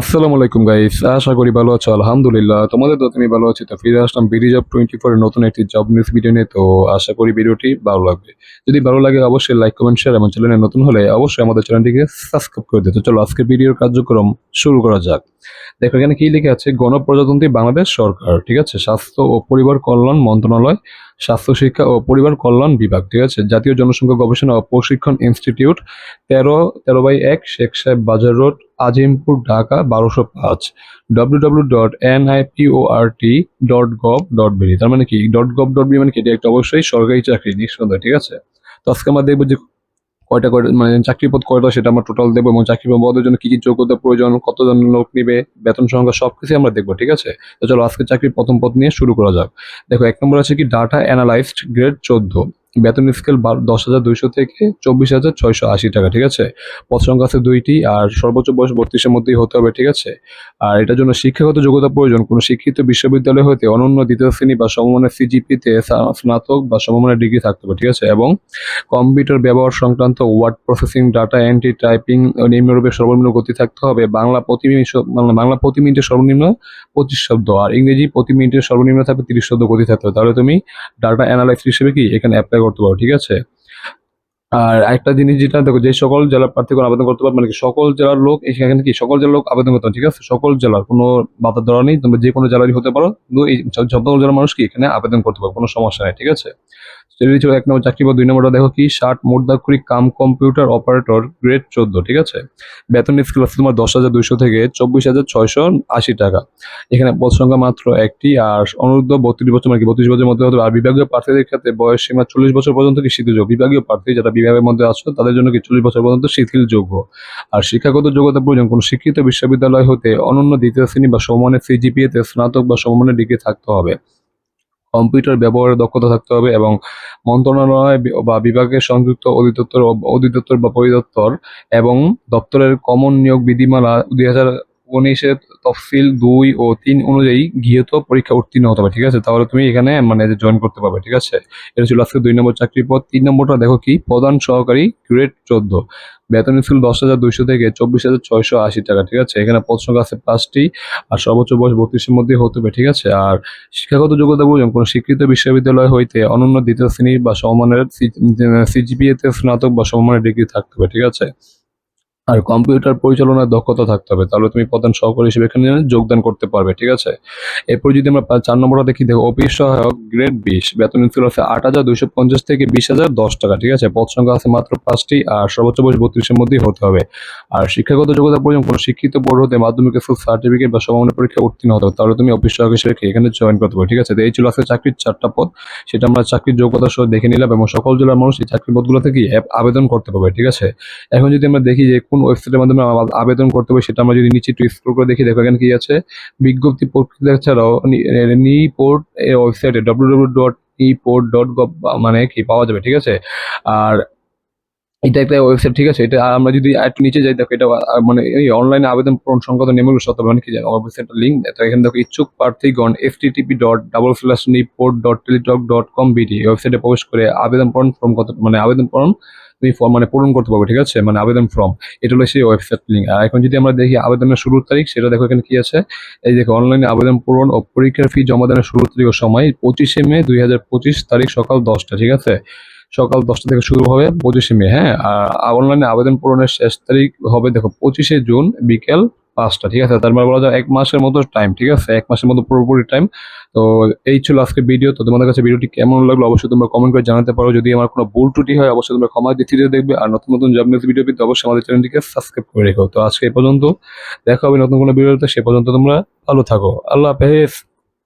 আসসালামু আলাইকুম গাইস আশা করি ভালো আছো, আলহামদুলিল্লাহ। তোমাদের তো তুমি ভালো আছি, তো ফিরে আসলাম বিডি জব টোয়েন্টি ফোর নতুন একটি জব নিউজ ভিডিও নিয়ে, তো আশা করি ভিডিওটি ভালো লাগবে। যদি ভালো লাগে, অবশ্যই লাইক কমেন্ট শেয়ার এবং চ্যানেলে নতুন হলে অবশ্যই আমাদের চ্যানেলটিকে সাবস্ক্রাইব করে দিতে চলো, আজকের ভিডিওর কার্যক্রম শুরু করা যাক। দেখো, এখানে কি লিখে আছে? গণপ্রজাতন্ত্রী বাংলাদেশ সরকার, ঠিক আছে? স্বাস্থ্য ও পরিবার কল্যাণ মন্ত্রণালয়, স্বাস্থ্য শিক্ষা ও পরিবার কল্যাণ বিভাগ, ঠিক আছে? জাতীয় জনসংখ্যা গবেষণা ও প্রশিক্ষণ ইনস্টিটিউট, তেরো তেরো বাই এক, শেখ সাহেব বাজার রোড, আজিমপুর, ঢাকা, বারোশো পাঁচ। W W dot N I P R T dot gov dot BD তার মানে কি? ডট গভ ডট বি মানে কি? এটা একটা অবশ্যই সরকারি চাকরি, নিঃসন্দেহে, ঠিক আছে? তো আজকে আমরা দেখব যে কয়টা কয়টা মানে চাকরি পদ কয়টা সেটা আমরা টোটাল দেবো এবং চাকরি পদের জন্য কি কি যোগ্যতা প্রয়োজন, কতজন লোক নিবে, বেতন সংখ্যা সব কিছুই আমরা দেখব, ঠিক আছে? তো চলো আজকে চাকরির প্রথম পদ নিয়ে শুরু করা যাক। দেখো, এক নম্বর আছে কি ডাটা অ্যানালাইজড গ্রেড চোদ্দ। বেতন স্কেল দশ হাজার দুইশো থেকে চব্বিশ হাজার ছয়শো আশি টাকা, ঠিক আছে? পদ সংখ্যা আছে দুইটি, আর সর্বোচ্চ বয়স বত্রিশের মধ্যেই হতে হবে, ঠিক আছে? আর এটার জন্য শিক্ষাগত যোগ্যতা প্রয়োজন। কোনো শিক্ষিত বিশ্ববিদ্যালয় হতে অনন্য দ্বিতীয় শ্রেণি বা সমমানের সিজিপিতে স্নাতক বা সমমানের ডিগ্রি থাকতে হবে, ঠিক আছে? এবং কম্পিউটার ব্যবহার সংক্রান্ত word processing, data entry, typing, নিম্নরূপে সর্বনিম্ন গতি থাকতে হবে। বাংলা প্রতি মিনিট বাংলা- বাংলা প্রতি মিনিটে সর্বনিম্ন পঁচিশ শব্দ, আর ইংরেজি প্রতি মিনিটে সর্বনিম্ন থাকবে তিরিশ শব্দ গতি থাকতে হবে। তাহলে তুমি ডাটা অ্যানালাইসিস হিসেবে কি এখানে অ্যাপ্লাই করতে পারো, ঠিক আছে? আর একটা জিনিস যেটা, দেখো যে সকল জেলার প্রার্থীগণ আবেদন করতে পারবে মানে কি সকল জেলার লোক, এখানে কি সকল জেলার লোক আবেদন করতে ঠিক আছে? সকল জেলার, কোনো বাধা ধরা নেই, তোমরা যে কোনো জেলারই হতে পারো, কিন্তু এই সকল জেলার মানুষ কি এখানে আবেদন করতে পারো কোনো সমস্যা নেই, ঠিক আছে? সেটি ছিল এক নম্বর চাকরি বা দুই নম্বরটা দেখো কি, ষাট মোটদাক্ষরিক কাম কম্পিউটার অপারেটর গ্রেড চোদ্দ, ঠিক আছে? বেতন স্কেল আছে তোমার দশ হাজার দুইশো থেকে চব্বিশ হাজার ছয়শো আশি টাকা। এখানে পদ সংখ্যা মাত্র একটি, আর অনুরুদ্ধ বত্রিশ বছর মানে কি বত্রিশ বছরের মধ্যে হতে আর বিভাগীয় প্রার্থীদের ক্ষেত্রে বয়স সীমা চল্লিশ বছর পর্যন্ত কি শিথিলযোগ্য? বিভাগীয় প্রার্থী যারা বিভাগের মধ্যে আছো, তাদের জন্য কি চল্লিশ বছর পর্যন্ত শিথিলযোগ্য? আর শিক্ষাগত যোগ্যতা প্রয়োজন, কোনো শিক্ষিত বিশ্ববিদ্যালয় হতে অনন্য দ্বিতীয় শ্রেণি বা সমমানের সিজিপিএ তে স্নাতক বা সমমানের ডিগ্রি থাকতে হবে। কম্পিউটার ব্যবহারের দক্ষতা থাকতে হবে এবং মন্ত্রণালয় বা বিভাগের সংযুক্ত অধিদপ্তর অধিদপ্তর বা পরিদপ্তর এবং দপ্তরের কমন নিয়োগ বিধিমালা দুই হাজার উনিশের তফসিল দুই ও তিন অনুযায়ী গৃহীত পরীক্ষা উত্তীর্ণ হতে হবে, ঠিক আছে? তাহলে তুমি এখানে মানে জয়েন করতে পারবে, ঠিক আছে? এটা ছিল আজকে দুই নম্বর চাকরি পদ তিন নম্বরটা দেখো কি? প্রধান সহকারী গ্রেড চোদ্দ। বেতন স্কুল দশ হাজার দুইশো থেকে চব্বিশ হাজার ছয়শো আশি টাকা, ঠিক আছে? এখানে পদ সংখ্যা আছে পাঁচটি আর সর্বোচ্চ বয়স বত্রিশের মধ্যে হতে হবে, ঠিক আছে? আর শিক্ষাগত যোগ্যতা প্রয়োজন কোনো স্বীকৃত বিশ্ববিদ্যালয় হইতে অনন্য দ্বিতীয় শ্রেণি বা সমমানের সিজিপিএ তে স্নাতক বা সমমানের ডিগ্রি থাকতে হবে, ঠিক আছে? আর কম্পিউটার পরিচালনার দক্ষতা থাকতে হবে। তাহলে তুমি প্রধান সহকারী হিসেবে এখানে যোগদান করতে পারবে, ঠিক আছে? এরপর যদি আমরা চার নম্বরটা দেখি, দেখো, অফিস সহায়ক গ্রেড বিশ, বেতন স্কেল আছে আট হাজার দুইশো পঞ্চাশ থেকে বিশ হাজার দশ টাকা, ঠিক আছে? পদ সংখ্যা আছে মাত্র পাঁচটি আর সর্বোচ্চ বয়স বত্রিশের মধ্যেই হতে হবে। আর শিক্ষাগত যোগ্যতা পর্যন্ত কোনো শিক্ষিত বোর্ড হতে মাধ্যমিক স্কুল সার্টিফিকেট বা সমানের পরীক্ষা উত্তীর্ণ হতে হবে। তাহলে তুমি অফিস সহায়ক হিসেবে এখানে জয়েন করতে পারবে, ঠিক আছে? তো এই ছিল আজকে চাকরির চারটা পদ। সেটা আমরা চাকরির যোগ্যতা সহ দেখে নিলাম এবং সকল জেলার মানুষ এই চাকরি পদগুলো থেকে আবেদন করতে পারবে, ঠিক আছে? এখন যদি আমরা দেখি যে কোন ওয়েবসাইটের মাধ্যমে আবেদন করতে হবে সেটা আমরা যদি নিচে একটু স্ক্রল করে দেখি, দেখো এখানে কি আছে? বিজ্ঞপ্তি প্রক্রিয়া ছাড়াও নি পোর্ট ওয়েবসাইটে W W dot E port dot gov মানে কি পাওয়া যাবে, ঠিক আছে? আর এটা একটা ওয়েবসাইট ঠিক আছে? এটা আমরা যদি একটু নিচে যাই, দেখো এটা মানে এই অনলাইনে আবেদন পূরণ সংক্রান্ত নিয়মগুলো সত্য মানে কি জানো? ওয়েবসাইটের লিঙ্ক তো এখানে দেখো, ইচ্ছুক প্রার্থীগণ http dot double slash NIPORT dot Teletalk dot com BD ওয়েবসাইটে প্রবেশ করে আবেদন ফর্ম ফর্ম কত মানে আবেদন ফর্ম তুমি ফর্ম মানে পূরণ করতে পারবে, ঠিক আছে? মানে আবেদন ফর্ম এটা হলো সেই ওয়েবসাইট লিঙ্ক আর এখন যদি আমরা দেখি আবেদনের শুরুর তারিখ, সেটা দেখো এখানে কি আছে? এই দেখো অনলাইনে আবেদন পূরণ ও পরীক্ষার ফি জমা দানের শুরুর তারিখ ও সময় পঁচিশে মে দুই হাজার পঁচিশ তারিখ সকাল দশটা, ঠিক আছে? সকাল দশটা থেকে শুরু হবে পঁচিশে মে হ্যাঁ? আর অনলাইনে আবেদন পূরণের শেষ তারিখ হবে, দেখো, পঁচিশে জুন বিকেল পাঁচটা, ঠিক আছে? তার মানে বলা যায় এক মাসের মতো টাইম ঠিক আছে? এক মাসের মতো পুরোপুরি টাইম তো এই ছিল আজকে ভিডিও তো তোমাদের কাছে ভিডিওটি কেমন লাগল অবশ্যই তোমরা কমেন্ট করে জানাতে পারো। যদি আমার কোনো ভুল ত্রুটি হয়, অবশ্যই তোমরা ক্ষমা দৃষ্টিতে দেখবে। আর নতুন নতুন জব নিউজ ভিডিও পেতে অবশ্যই আমাদের চ্যানেলটিকে সাবস্ক্রাইব করে রেখো। তো আজকে এই পর্যন্ত, দেখা হবে নতুন কোনো ভিডিওতে সে পর্যন্ত তোমরা ভালো থাকো। আল্লাহ হাফেজ।